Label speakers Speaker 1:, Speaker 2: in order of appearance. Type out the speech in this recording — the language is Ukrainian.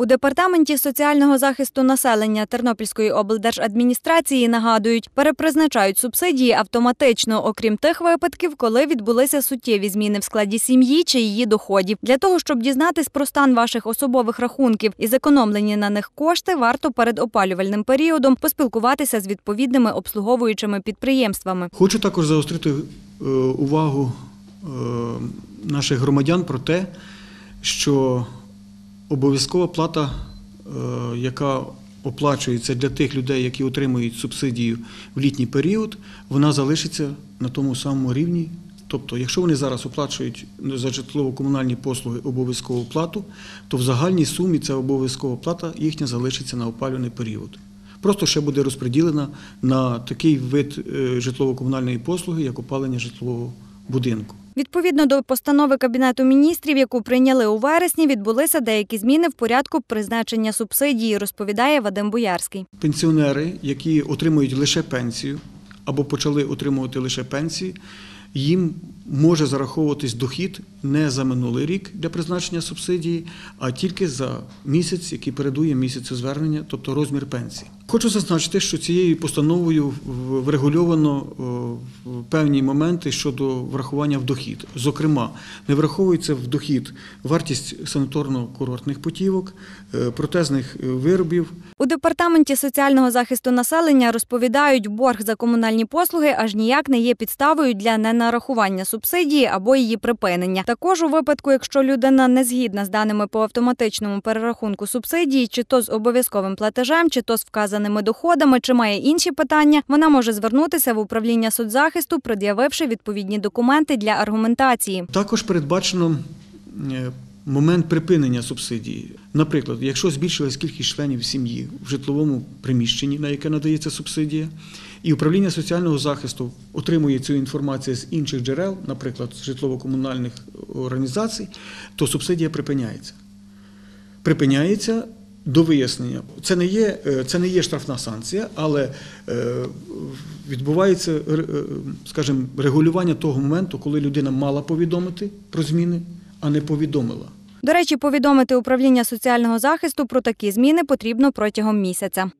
Speaker 1: У департаменті соціального захисту населення Тернопільської облдержадміністрації нагадують, перепризначають субсидії автоматично, окрім тих випадків, коли відбулися суттєві зміни в складі сім'ї чи її доходів. Для того щоб дізнатись про стан ваших особових рахунків і зекономлені на них кошти, варто перед опалювальним періодом поспілкуватися з відповідними обслуговуючими підприємствами.
Speaker 2: Хочу також заострити е, увагу е, наших громадян про те, що обов'язкова плата, е, яка оплачується для тих людей, які отримують субсидію в літній період, вона залишиться на тому самому рівні. Тобто, якщо вони зараз оплачують за житлово-комунальні послуги обов'язкову плату, то в загальній сумі ця обов'язкова плата їхня залишиться на опалювальний період. Просто ще буде розподілена на такий вид е, житлово-комунальної послуги, як опалення житлового будинку.
Speaker 1: Відповідно до постанови Кабінету міністрів, яку прийняли у вересні, відбулися деякі зміни в порядку призначення субсидії, розповідає Вадим Боярський.
Speaker 2: Пенсіонери, які отримують лише пенсію або почали отримувати лише пенсії, їм може зараховуватись дохід не за минулий рік для призначення субсидії, а тільки за місяць, який передує місяцю звернення, тобто розмір пенсії. Хочу зазначити, що цією постановою врегульовано е, певні моменти щодо врахування в дохід. Зокрема, не враховується в дохід вартість санаторно-курортних путівок, е, протезних е, виробів,
Speaker 1: У департаменті соціального захисту населення розповідають, борг за комунальні послуги аж ніяк не є підставою для ненарахування субсидії або її припинення. Також у випадку, якщо людина не згідна з даними по автоматичному перерахунку субсидії, чи то з обов'язковим платежем, чи то з вказаними доходами, чи має інші питання, вона може звернутися в управління соцзахисту, пред'явивши відповідні документи для аргументації.
Speaker 2: Також передбачено е, момент припинення субсидії. Наприклад, якщо збільшилась кількість членів сім'ї в житловому приміщенні, на яке надається субсидія, і управління соціального захисту отримує цю інформацію з інших джерел, наприклад, з житлово-комунальних організацій, то субсидія припиняється. Припиняється до вияснення. Це не є, е, це не є штрафна санкція, але е, відбувається, е, скажімо, регулювання того моменту, коли людина мала повідомити про зміни, а не повідомила.
Speaker 1: До речі, повідомити управління соціального захисту про такі зміни потрібно протягом місяця.